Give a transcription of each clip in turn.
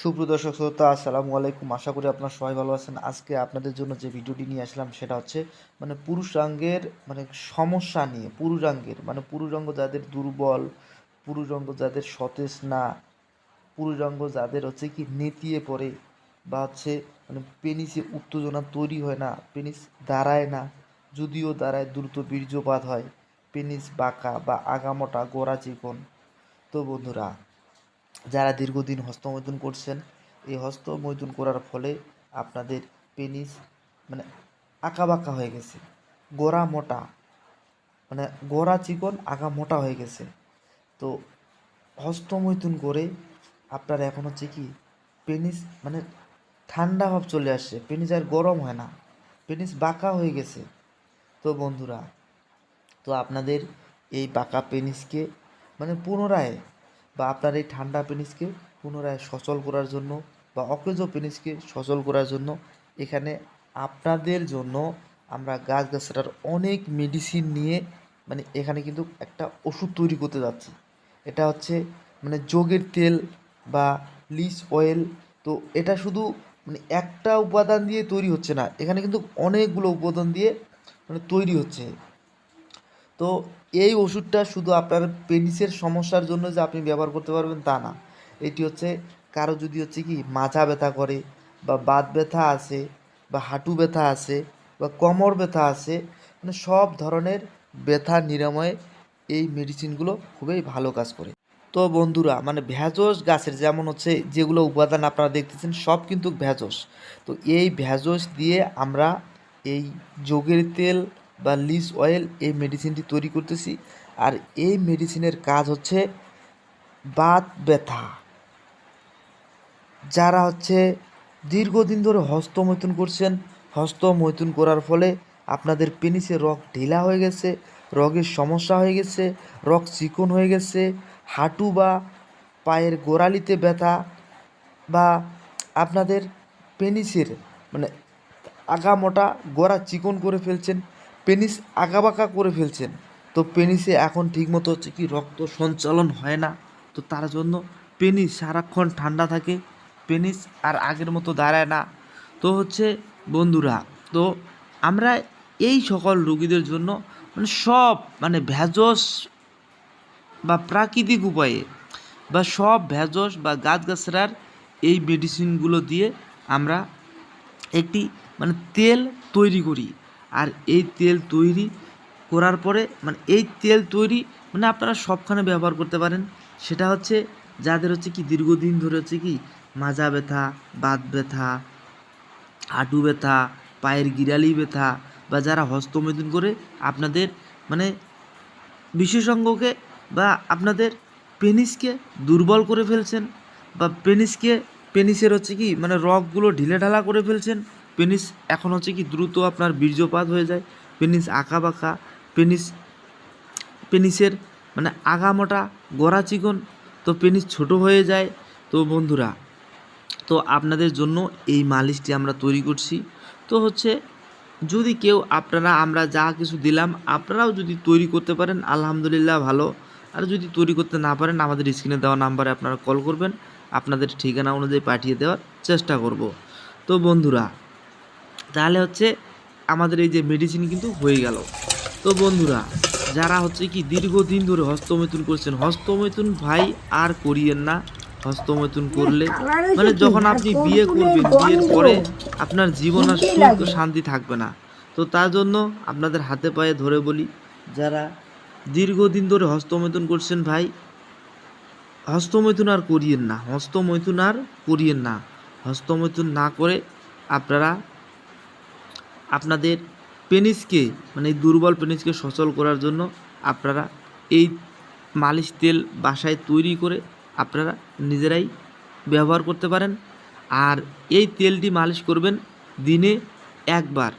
সুপ্রদর্শক শ্রোতা, আসসালামু আলাইকুম। আশা করি আপনারা সবাই ভালো আছেন। আজকে আপনাদের জন্য যে ভিডিওটি নিয়ে আসলাম সেটা হচ্ছে মানে পুরুষাঙ্গের মানে সমস্যা নিয়ে, পুরুষাঙ্গের মানে পুরুষাঙ্গ যাদের দুর্বল, পুরুষাঙ্গ যাদের সতেজ না, পুরুষাঙ্গ যাদের হচ্ছে কি নেতিয়ে পড়ে বা হচ্ছে মানে পেনিসে উত্তেজনা তৈরি হয় না, পেনিস দাঁড়ায় না, যদিও দাঁড়ায় দ্রুত বীর্যপাত হয়, পেনিস বাঁকা বা আগামোটা গোড়া চিকন। তো বন্ধুরা যারা দীর্ঘদিন করছেন, এই হস্তমৈথুন করার ফলে আপনাদের পেনিস মানে আঁকা বাঁকা হয়ে গেছে। গোড়া মোটা মানে গোড়া চিকন, আঁকা মোটা হয়ে গেছে। তো হস্তমৈথুন করে আপনার এখন হচ্ছে কি, পেনিস মানে ঠান্ডা ভাব চলে আসছে, পেনিস আর গরম হয় না, পেনিস বাঁকা হয়ে গেছে। তো বন্ধুরা, তো আপনাদের এই বাঁকা পেনিসকে মানে পুনরায় বা আপনার এই ঠান্ডা পেনিসকে পুনরায় সচল করার জন্য বা অকেজো পেনিসকে সচল করার জন্য এখানে আপনাদের জন্য আমরা গাছ গাছড়ার অনেক মেডিসিন নিয়ে মানে এখানে কিন্তু একটা ওষুধ তৈরি করতে যাচ্ছি। এটা হচ্ছে মানে যোগের তেল বা লিস অয়েল তো এটা শুধু মানে একটা উপাদান দিয়ে তৈরি হচ্ছে না, এখানে কিন্তু অনেকগুলো উপাদান দিয়ে মানে তৈরি হচ্ছে। তো এই ওষুধটা শুধু আপনার পেনিসের সমস্যার জন্য যে আপনি ব্যবহার করতে পারবেন তা না। এটি হচ্ছে কারও যদি হচ্ছে কি মাথা ব্যথা করে বা বাত ব্যথা আছে বা হাঁটু ব্যথা আছে বা কোমর ব্যথা আছে মানে সব ধরনের ব্যথা নিরাময়ে এই মেডিসিনগুলো খুবই ভালো কাজ করে। তো বন্ধুরা মানে ভেষজ গাছের যেমন হচ্ছে যেগুলো উপাদান আপনারা দেখতেছেন, সব কিন্তু ভেষজ। তো এই ভেষজ দিয়ে আমরা এই যোগের তেল বা লিস অয়েল এই মেডিসিনটি তৈরি করতেছি। আর এই মেডিসিনের কাজ হচ্ছে বাত ব্যথা। যারা হচ্ছে দীর্ঘদিন ধরে হস্তমৈথুন করছেন, হস্তমৈথুন করার ফলে আপনাদের পেনিসে রক ঢিলা হয়ে গেছে, রগের সমস্যা হয়ে গেছে রক চিকন হয়ে গেছে, হাঁটু বা পায়ের গোড়ালিতে ব্যথা বা আপনাদের পেনিসের মানে আগা মোটা গোড়া চিকন করে ফেলছেন পেনিস আঁকাবাঁকা করে ফেলছেন। তো পেনিসে এখন ঠিকমতো হচ্ছে কি রক্ত সঞ্চালন হয় না। তো তার জন্য পেনিস সারাক্ষণ ঠান্ডা থাকে, পেনিস আর আগের মতো দাঁড়ায় না। তো হচ্ছে বন্ধুরা, তো আমরা এই সকল রুগীদের জন্য মানে সব মানে ভেজস বা প্রাকৃতিক উপায়ে বা সব ভেজস বা গাছগাছড়ার এই মেডিসিনগুলো দিয়ে আমরা একটি মানে তেল তৈরি করি। আর এই তেল তৈরি করার পরে মানে এই তেল তৈরি মানে আপনারা সবখানে ব্যবহার করতে পারেন। সেটা হচ্ছে যাদের হচ্ছে কি দীর্ঘদিন ধরে হচ্ছে কি মাজা ব্যথা, বাত ব্যথা, হাঁটু ব্যথা, পায়ের গিরালি ব্যথা বা যারা হস্তমৈথুন করে, আপনাদের মানে বিশেষজ্ঞকে বা আপনাদের পেনিসকে দুর্বল করে ফেলছেন বা পেনিসকে, পেনিসের হচ্ছে কি মানে রগগুলো ঢিলেঢালা করে ফেলছেন পেনিস এখন হচ্ছে কি দ্রুত আপনার বীর্যপাত হয়ে যায়। পেনিস আঁকা বাঁকা পেনিস, পেনিসের মানে আগামোটা গড়া চিকন, তো পেনিস ছোট হয়ে যায়। তো বন্ধুরা, তো আপনাদের জন্য এই মালিশটি আমরা তৈরি করছি। তো হচ্ছে যদি কেউ, আপনারা, আমরা যা কিছু দিলাম, আপনারাও যদি তৈরি করতে পারেন, আলহামদুলিল্লাহ ভালো। আর যদি তৈরি করতে না পারেন, আমাদের স্ক্রিনে দেওয়া নাম্বারে আপনারা কল করবেন। আপনাদের ঠিকানা অনুযায়ী পাঠিয়ে দেওয়ার চেষ্টা করব। তো বন্ধুরা তাহলে হচ্ছে আমাদের এই যে মেডিসিন কিন্তু হয়ে গেল। তো বন্ধুরা, যারা হচ্ছে কি দীর্ঘদিন ধরে হস্তমৈথুন করছেন, হস্তমৈথুন ভাই আর করিয়েন না। হস্তমৈথুন করলে মানে যখন আপনি বিয়ে করবেন, বিয়ের পরে আপনার জীবন আর সুখ শান্তি থাকবে না। তো তার জন্য আপনাদের হাতে পায়ে ধরে বলি, যারা দীর্ঘদিন ধরে হস্তমৈথুন করছেন ভাই, হস্তমৈথুন আর করিয়েন না, হস্তমৈথুন আর করিয়েন না। হস্তমৈথুন না করে আপনারা আপনাদের পেনিসকে মানে দুর্বল পেনিসকে সচল করার জন্য আপনারা এই মালিশ তেল বাসায় তৈরি করে আপনারা নিজেরাই ব্যবহার করতে পারেন। আর এই তেলটি মালিশ করবেন দিনে একবার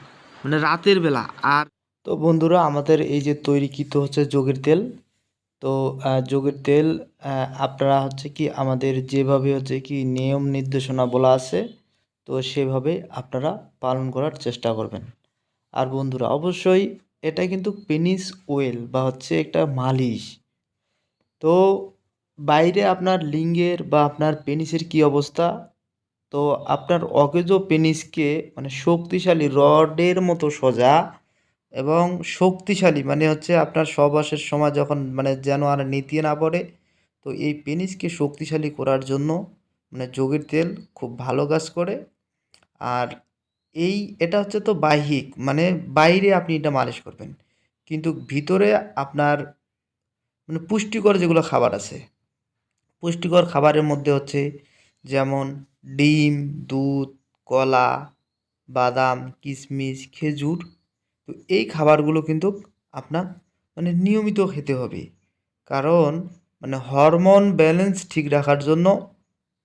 মানে রাতের বেলা। আর তো বন্ধুরা, আমাদের এই যে তৈরিকৃত হচ্ছে যোগের তেল, তো যোগের তেল আপনারা হচ্ছে কি আমাদের যেভাবে হচ্ছে কি নিয়ম নির্দেশনা বলা আছে তো সেভাবে আপনারা পালন করার চেষ্টা করবেন। আর বন্ধুরা, অবশ্যই এটা কিন্তু পেনিস ওয়েল বা হচ্ছে একটা মালিশ। তো বাইরে আপনার লিঙ্গের বা আপনার পেনিসের কী অবস্থা? তো আপনার অকেজো পেনিসকে মানে শক্তিশালী রডের মতো সোজা এবং শক্তিশালী মানে হচ্ছে আপনার সহবাসের সময় যখন মানে যেন আর নিতিয়ে না পড়ে, তো এই পেনিসকে শক্তিশালী করার জন্য মানে যোগের তেল খুব ভালো কাজ করে। আর এই, এটা হচ্ছে তো বাহ্যিক মানে বাইরে আপনি এটা মালিশ করবেন। কিন্তু ভিতরে আপনার মানে পুষ্টিকর যেগুলো খাবার আছে, পুষ্টিকর খাবারের মধ্যে হচ্ছে যেমন ডিম, দুধ, কলা, বাদাম কিশমিশ খেজুর, তো এই খাবারগুলো কিন্তু আপনার মানে নিয়মিত খেতে হবে। কারণ মানে হরমোন ব্যালেন্স ঠিক রাখার জন্য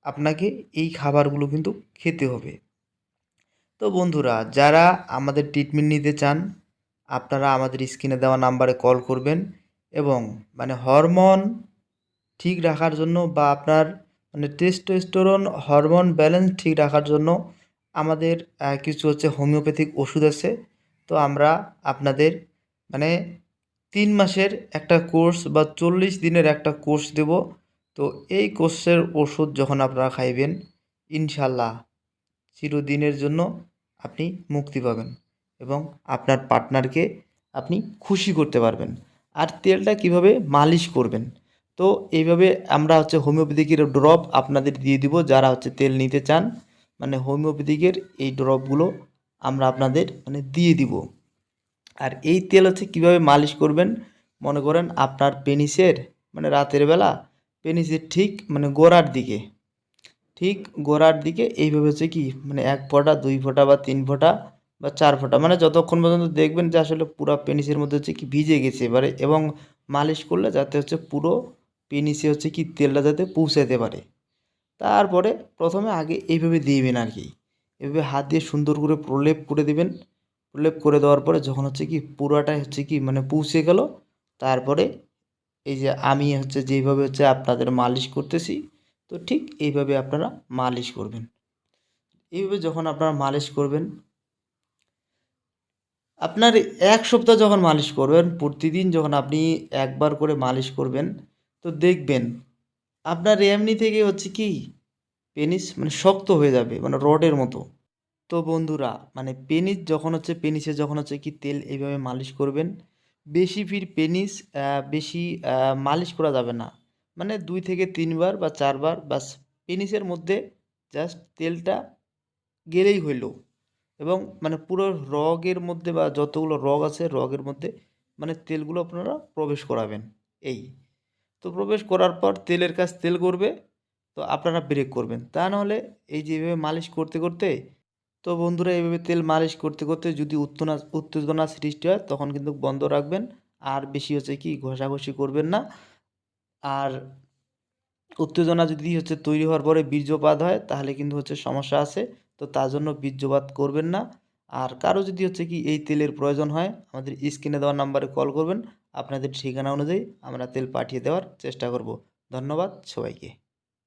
আপনাকে এই খাবারগুলো কিন্তু খেতে হবে। তো বন্ধুরা, যারা আমাদের ট্রিটমেন্ট নিতে চান, আপনারা আমাদের স্ক্রিনে দেওয়া নাম্বারে কল করবেন এবং মানে হরমোন ঠিক রাখার জন্য বা আপনার মানে টেস্টোস্টেরন হরমোন ব্যালেন্স ঠিক রাখার জন্য আমাদের কিছু হচ্ছে হোমিওপ্যাথিক ওষুধ আছে। তো আমরা আপনাদের মানে তিন মাসের একটা কোর্স বা চল্লিশ দিনের একটা কোর্স দেব। তো এই কোর্সের ওষুধ যখন আপনারা খাইবেন, ইনশাল্লাহ চিরদিনের জন্য আপনি মুক্তি পাবেন এবং আপনার পার্টনারকে আপনি খুশি করতে পারবেন। আর তেলটা কীভাবে মালিশ করবেন? তো এইভাবে আমরা হচ্ছে হোমিওপ্যাথিকের ড্রপ আপনাদের দিয়ে দিব, যারা হচ্ছে তেল নিতে চান। মানে হোমিওপ্যাথিকের এই ড্রপগুলো আমরা আপনাদের মানে দিয়ে দিব। আর এই তেল হচ্ছে কীভাবে মালিশ করবেন? মনে করেন আপনার পেনিসের মানে রাতের বেলা পেনিসের ঠিক মানে গোড়ার দিকে। ঠিক গোড়ার দিকে এইভাবে হচ্ছে কি মানে এক ফোঁটা, দুই ফোঁটা বা তিন ফোঁটা বা চার ফোঁটা মানে যতক্ষণ পর্যন্ত দেখবেন যে আসলে পুরো পেনিসের মধ্যে হচ্ছে কি ভিজে গেছে এবারে এবং মালিশ করলে যাতে হচ্ছে পুরো পেনিসে হচ্ছে কি তেলটা যাতে পৌঁছাতে পারে। তারপরে প্রথমে আগে এইভাবে দিবেন আর কি এভাবে হাত দিয়ে সুন্দর করে প্রলেপ করে দিবেন। প্রলেপ করে দেওয়ার পরে যখন হচ্ছে কি পুরোটাই হচ্ছে কি মানে পৌঁছে গেল, তারপরে এই যে আমি হচ্ছে যেইভাবে হচ্ছে আপনাদের মালিশ করতেছি তো ঠিক এইভাবে আপনারা মালিশ করবেন। এইভাবে যখন আপনারা মালিশ করবেন, আপনার এক সপ্তাহ যখন মালিশ করবেন, প্রতিদিন যখন আপনি একবার করে মালিশ করবেন, তো দেখবেন আপনার এমনি থেকে হচ্ছে কি, পেনিস মানে শক্ত হয়ে যাবে মানে রডের মতো। তো বন্ধুরা মানে পেনিস যখন হচ্ছে, পেনিসে যখন হচ্ছে কি তেল এইভাবে মালিশ করবেন, বেশি ফির পেনিস বেশি মালিশ করা যাবে না। মানে দুই থেকে তিনবার বা চারবার বাস পেনিসের মধ্যে জাস্ট তেলটা গেলেই হইল। এবং মানে পুরো রগের মধ্যে বা যতগুলো রগ আছে রগের মধ্যে মানে তেলগুলো আপনারা প্রবেশ করাবেন, এই। তো প্রবেশ করার পর তেলের কাজ তেল করবে, তো আপনারা ব্রেক করবেন। তা নাহলে এই যে এইভাবে মালিশ করতে করতে, তো বন্ধুরা এইভাবে তেল মালিশ করতে করতে যদি উত্তেজনা উত্তেজনা সৃষ্টি হয় তখন কিন্তু বন্ধ রাখবেন। আর বেশি হচ্ছে কি ঘষাঘষি করবেন না। আর উত্তেজনা যদি হচ্ছে তৈরি হওয়ার পরে বীর্যপাত হয়, তাহলে কিন্তু হচ্ছে সমস্যা আছে। তো তার জন্য বীর্যপাত করবেন না। আর কারও যদি হচ্ছে কি এই তেলের প্রয়োজন হয়, আমাদের স্ক্রিনে দেওয়ার নাম্বারে কল করবেন। আপনাদের ঠিকানা অনুযায়ী আমরা তেল পাঠিয়ে দেওয়ার চেষ্টা করব। ধন্যবাদ সবাইকে।